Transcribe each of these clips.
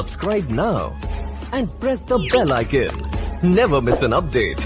Subscribe now and press the bell icon. Never miss an update.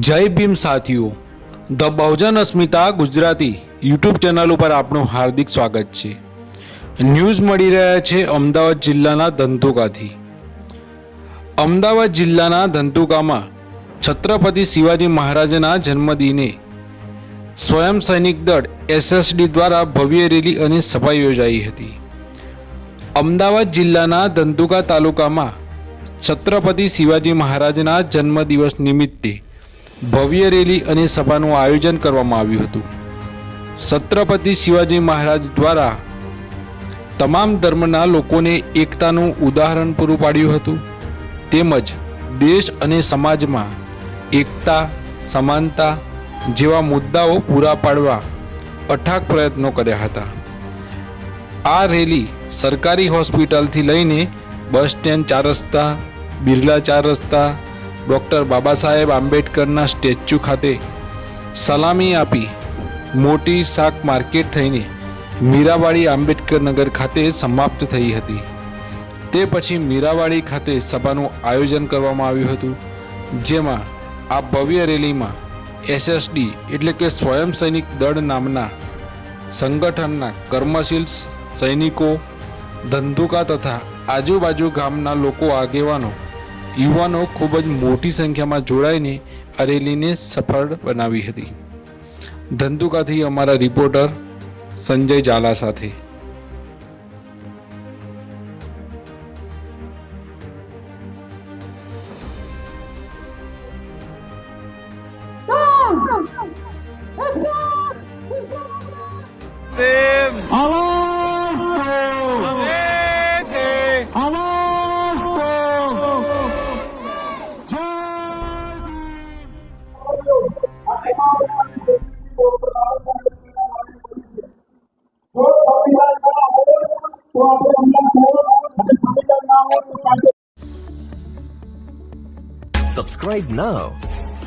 જય ભીમ સાથીઓ the Bahujan Asmita Gujarati YouTube channel ઉપર આપનું હાર્દિક સ્વાગત છે ન્યૂઝ મળી રહ્યા છે અમદાવાદ જિલ્લાના ધંધુકાથી અમદાવાદ જિલ્લાના ધંધુકામાં છત્રપતિ શિવાજી મહારાજના જન્મદિને સ્વયં સૈનિક દળ એસએસડી દ્વારા ભવ્ય રેલી અને સભા યોજાઈ હતી. અમદાવાદ જિલ્લાના ધંધુકા તાલુકામાં છત્રપતિ શિવાજી મહારાજના જન્મદિવસ નિમિત્તે ભવ્ય રેલી અને સભાનું આયોજન કરવામાં આવ્યું હતું. છત્રપતિ શિવાજી મહારાજ દ્વારા તમામ ધર્મના લોકોને એકતાનું ઉદાહરણ પૂરું પાડ્યું હતું. તેમજ દેશ અને સમાજમાં એકતા, સમાનતા જેવા મુદ્દાઓ પૂરા પાડવા અઠાક પ્રયત્નો કર્યા હતા. આ રેલી સરકારી હોસ્પિટલથી લઈને બસ સ્ટેન્ડ ચાર રસ્તા, બિરલા ચાર રસ્તા, ડૉક્ટર બાબા સાહેબ આંબેડકરના સ્ટેચ્યુ ખાતે સલામી આપી મોટી શાક માર્કેટ થઈને મીરાવાડી આંબેડકર નગર ખાતે સમાપ્ત થઈ હતી. તે પછી મીરાવાડી ખાતે સભાનું આયોજન કરવામાં આવ્યું હતું, જેમાં આ ભવ્ય રેલીમાં એસએસડી એટલે કે સ્વયં સૈનિક દળ નામના સંગઠનના કર્મશીલ સૈનિકો, ધંધુકા તથા આજુબાજુ ગામના લોકો આગેવાનો, યુવાનો ખૂબ જ મોટી સંખ્યામાં જોડાઈને આ રેલીને સફળ બનાવી હતી. ધંધુકાથી અમારા રિપોર્ટર સંજય ઝાલા સાથે Dem. આવાજ દો Avete. આવાજ દો જય ભીમ Subscribe now